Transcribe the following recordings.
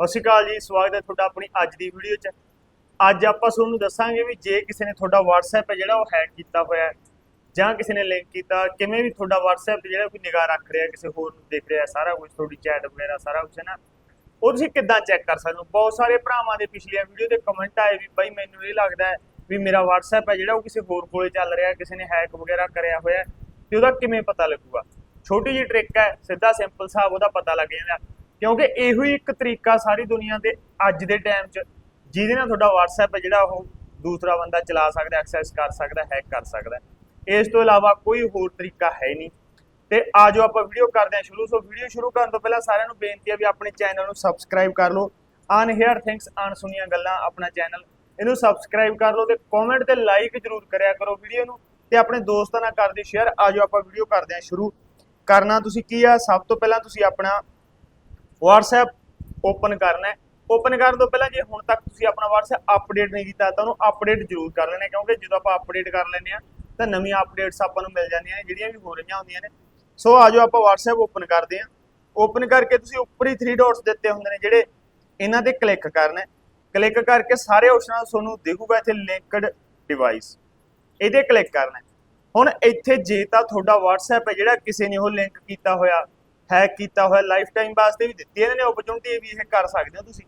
ਸਤਿ ਸ਼੍ਰੀ ਅਕਾਲ ਜੀ ਸਵਾਗਤ ਹੈ ਤੁਹਾਡਾ ਆਪਣੀ ਅੱਜ ਦੀ ਵੀਡੀਓ 'ਚ। ਅੱਜ ਆਪਾਂ ਤੁਹਾਨੂੰ ਦੱਸਾਂਗੇ ਵੀ ਜੇ ਕਿਸੇ ਨੇ ਤੁਹਾਡਾ WhatsApp ਹੈ ਜਿਹੜਾ ਉਹ ਹੈਕ ਕੀਤਾ ਹੋਇਆ ਹੈ ਜਾਂ ਕਿਸੇ ਨੇ ਲਿੰਕ ਕੀਤਾ ਕਿਵੇਂ ਵੀ ਤੁਹਾਡਾ WhatsApp ਤੇ ਜਿਹੜਾ ਕੋਈ ਨਿਗਾਹ ਰੱਖ ਰਿਹਾ ਕਿਸੇ ਹੋਰ ਨੂੰ ਦੇਖ ਰਿਹਾ ਸਾਰਾ ਕੁਝ ਤੁਹਾਡੀ ਚੈਟ ਵਗੈਰਾ ਸਾਰਾ ਕੁਝ ਹੈ ਨਾ। ਉਹ ਤੁਸੀਂ ਕਿੱਦਾਂ ਚੈੱਕ ਕਰ ਸਕਦੇ ਹੋ? ਬਹੁਤ ਸਾਰੇ ਭਰਾਵਾਂ ਦੇ ਪਿਛਲੀਆਂ ਵੀਡੀਓ ਦੇ ਕਮੈਂਟ ਆਏ ਵੀ ਬਾਈ ਮੈਨੂੰ ਇਹ ਲੱਗਦਾ ਵੀ ਮੇਰਾ WhatsApp ਹੈ ਜਿਹੜਾ ਉਹ ਕਿਸੇ ਹੋਰ ਕੋਲੇ ਚੱਲ ਰਿਹਾ ਕਿਸੇ ਨੇ ਹੈਕ ਵਗੈਰਾ ਕਰਿਆ ਹੋਇਆ ਹੈ, ਤੇ ਉਹਦਾ ਕਿਵੇਂ ਪਤਾ ਲੱਗੂਗਾ? ਛੋਟੀ ਜਿਹੀ ਟ੍ਰਿਕ ਹੈ ਸਿੱਧਾ ਸਿੰਪਲ ਸਾਹਿਬ ਉਹਦਾ ਪਤਾ ਲੱਗ ਜਾਂਦਾ। ਕਿਉਂਕਿ ਇਹੋ ਹੀ ਇੱਕ ਤਰੀਕਾ ਸਾਰੀ ਦੁਨੀਆ ਦੇ ਅੱਜ ਦੇ ਟਾਈਮ 'ਚ, ਜਿਹਦੇ ਨਾਲ ਤੁਹਾਡਾ WhatsApp ਹੈ ਜਿਹੜਾ ਉਹ ਦੂਸਰਾ ਬੰਦਾ ਚਲਾ ਸਕਦਾ ਐਕਸੈਸ ਕਰ ਸਕਦਾ ਹੈਕ ਕਰ ਸਕਦਾ ਇਸ ਤੋਂ ਇਲਾਵਾ ਕੋਈ ਹੋਰ ਤਰੀਕਾ ਹੈ ਨਹੀਂ। ਤੇ ਆਜੋ ਆਪਾਂ ਵੀਡੀਓ ਕਰਦੇ ਹਾਂ ਸ਼ੁਰੂ। ਸੋ ਵੀਡੀਓ ਸ਼ੁਰੂ ਕਰਨ ਤੋਂ ਪਹਿਲਾਂ ਸਾਰਿਆਂ ਨੂੰ ਬੇਨਤੀ ਹੈ ਵੀ ਆਪਣੇ ਚੈਨਲ ਨੂੰ ਸਬਸਕ੍ਰਾਈਬ ਕਰ ਲਓ। ਅਨਹੇਅਰ ਥਿੰਗਸ ਅਣਸੁਣੀਆਂ ਗੱਲਾਂ ਆਪਣਾ ਚੈਨਲ ਇਹਨੂੰ ਸਬਸਕ੍ਰਾਈਬ ਕਰ ਲਓ ਤੇ ਕਮੈਂਟ ਤੇ ਲਾਈਕ ਜਰੂਰ ਕਰਿਆ ਕਰੋ ਵੀਡੀਓ ਨੂੰ ਤੇ ਆਪਣੇ ਦੋਸਤਾਂ ਨਾਲ ਕਰ ਦਿਓ ਸ਼ੇਅਰ ਆਜੋ ਆਪਾਂ ਵੀਡੀਓ ਕਰਦੇ ਹਾਂ ਸ਼ੁਰੂ। ਕਰਨਾ ਤੁਸੀਂ ਕੀ ਆ? ਸਭ ਤੋਂ ਪਹਿਲਾਂ ਤੁਸੀਂ ਆਪਣਾ WhatsApp ਓਪਨ ਕਰਨਾ ਹੈ। ਓਪਨ ਕਰਨ ਤੋਂ ਪਹਿਲਾਂ ਜੇ ਹੁਣ ਤੱਕ ਤੁਸੀਂ ਆਪਣਾ WhatsApp ਅਪਡੇਟ ਨਹੀਂ ਕੀਤਾ, ਤਾਂ ਉਹਨੂੰ ਅਪਡੇਟ ਜ਼ਰੂਰ ਕਰ ਲੈਣਾ ਕਿਉਂਕਿ ਜਦੋਂ ਆਪਾਂ ਅਪਡੇਟ ਕਰ ਲੈਂਦੇ ਆ, ਤਾਂ ਨਵੀਆਂ ਅਪਡੇਟਸ ਆਪਾਂ ਨੂੰ ਮਿਲ ਜਾਂਦੀਆਂ ਨੇ, ਜਿਹੜੀਆਂ ਵੀ ਹੋ ਰਹੀਆਂ ਹੁੰਦੀਆਂ ਨੇ। ਸੋ ਆਜੋ ਆਪਾਂ WhatsApp ਓਪਨ ਕਰਦੇ ਆ। ਓਪਨ ਕਰਕੇ ਤੁਸੀਂ ਉੱਪਰ ਹੀ 3 ਡਾਟਸ ਦਿੱਤੇ ਹੁੰਦੇ ਨੇ, ਜਿਹੜੇ ਇਹਨਾਂ ਤੇ ਕਲਿੱਕ ਕਰਨਾ ਕਲਿੱਕ ਕਰਕੇ ਸਾਰੇ ਆਪਸ਼ਨਾਂ ਤੁਹਾਨੂੰ ਦਿਖੂਗਾ ਇੱਥੇ ਲਿੰਕਡ ਡਿਵਾਈਸ ਇਹਦੇ ਕਲਿੱਕ ਕਰਨਾ ਹੁਣ ਇੱਥੇ ਜੇ ਤਾਂ ਤੁਹਾਡਾ WhatsApp ਹੈ ਜਿਹੜਾ ਕਿਸੇ ਨੇ ਉਹ ਲਿੰਕ ਕੀਤਾ ਹੋਇਆ। ਹੈਕ ਕੀਤਾ ਹੋਇਆ ਲਾਈਫ ਟਾਈਮ ਵਾਸਤੇ ਵੀ ਦਿੱਤੀ ਇਹਨਾਂ ਨੇ ਓਪਰਚੁਨਿਟੀ ਵੀ ਇਹ ਕਰ ਸਕਦੇ ਹੋ ਤੁਸੀਂ।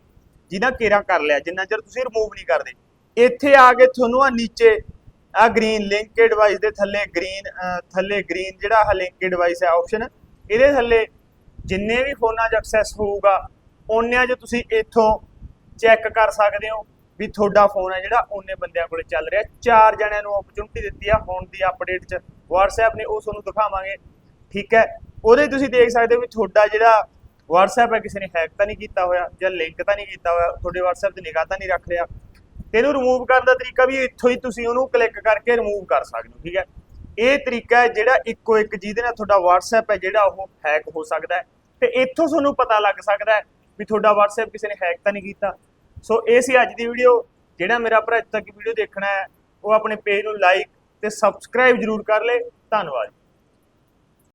ਜਿਹਦਾ ਕੇਰਾ ਕਰ ਲਿਆ, ਜਿੰਨਾ ਚਿਰ ਤੁਸੀਂ ਰਿਮੂਵ ਨਹੀਂ ਕਰਦੇ। ਇੱਥੇ ਆ ਕੇ ਤੁਹਾਨੂੰ ਆ ਨੀਚੇ, ਆ ਗ੍ਰੀਨ ਲਿੰਕ ਡਿਵਾਈਸ ਦੇ ਥੱਲੇ ਗ੍ਰੀਨ ਥੱਲੇ ਗ੍ਰੀਨ ਜਿਹੜਾ ਆ ਲਿੰਕ ਡਿਵਾਈਸ ਹੈ ਆਪਸ਼ਨ ਇਹਦੇ ਥੱਲੇ ਜਿੰਨੇ ਵੀ ਫੋਨਾਂ 'ਚ ਐਕਸੈਸ ਹੋਊਗਾ ਉਹਨਿਆਂ 'ਚ ਤੁਸੀਂ ਇੱਥੋਂ ਚੈੱਕ ਕਰ ਸਕਦੇ ਹੋ ਵੀ ਤੁਹਾਡਾ ਫੋਨ ਹੈ ਜਿਹੜਾ ਉਹਨੇ ਬੰਦਿਆਂ ਕੋਲੇ ਚੱਲ ਰਿਹਾ। ਚਾਰ ਜਣਿਆਂ ਨੂੰ ਓਪਰਚੁਨਿਟੀ ਦਿੱਤੀ ਆ, ਹੁਣ ਦੀ ਅਪਡੇਟ 'ਚ। WhatsApp ਨੇ ਉਹ ਤੁਹਾਨੂੰ ਦਿਖਾਵਾਂਗੇ। ਠੀਕ ਹੈ। ਉਹਦੇ 'ਚ ਤੁਸੀਂ ਦੇਖ ਸਕਦੇ ਹੋ ਵੀ ਤੁਹਾਡਾ ਜਿਹੜਾ WhatsApp ਹੈ, ਕਿਸੇ ਨੇ ਹੈਕ ਤਾਂ ਨਹੀਂ ਕੀਤਾ ਹੋਇਆ ਜਾਂ ਲਿੰਕ ਤਾਂ ਨਹੀਂ ਕੀਤਾ ਹੋਇਆ, ਤੁਹਾਡੇ WhatsApp ਤੇ ਨਿਗਾਹ ਤਾਂ ਨਹੀਂ ਰੱਖ ਰਿਹਾ। ਤੇ ਇਹਨੂੰ ਰਿਮੂਵ ਕਰਨ ਦਾ ਤਰੀਕਾ ਵੀ ਇੱਥੋਂ ਹੀ ਤੁਸੀਂ ਉਹਨੂੰ ਕਲਿੱਕ ਕਰਕੇ ਰਿਮੂਵ ਕਰ ਸਕਦੇ ਹੋ, ਠੀਕ ਹੈ? ਇਹ ਤਰੀਕਾ ਹੈ ਜਿਹੜਾ ਇੱਕੋ ਇੱਕ ਜਿਹਦੇ ਨਾਲ ਤੁਹਾਡਾ WhatsApp ਹੈ, ਜਿਹੜਾ ਉਹ ਹੈਕ ਹੋ ਸਕਦਾ ਹੈ। ਤੇ ਇੱਥੋਂ ਤੁਹਾਨੂੰ ਪਤਾ ਲੱਗ ਸਕਦਾ ਹੈ ਵੀ ਤੁਹਾਡਾ WhatsApp ਕਿਸੇ ਨੇ ਹੈਕ ਤਾਂ ਨਹੀਂ ਕੀਤਾ। ਸੋ ਇਹ ਸੀ ਅੱਜ ਦੀ ਵੀਡੀਓ ਜਿਹੜਾ ਮੇਰਾ ਭਰਾ ਇੱਥੇ ਤੱਕ ਵੀਡੀਓ ਦੇਖਣਾ ਹੈ, ਉਹ ਆਪਣੇ ਪੇਜ ਨੂੰ ਲਾਈਕ ਤੇ ਸਬਸਕ੍ਰਾਈਬ ਜਰੂਰ ਕਰ ਲੇ। ਧੰਨਵਾਦ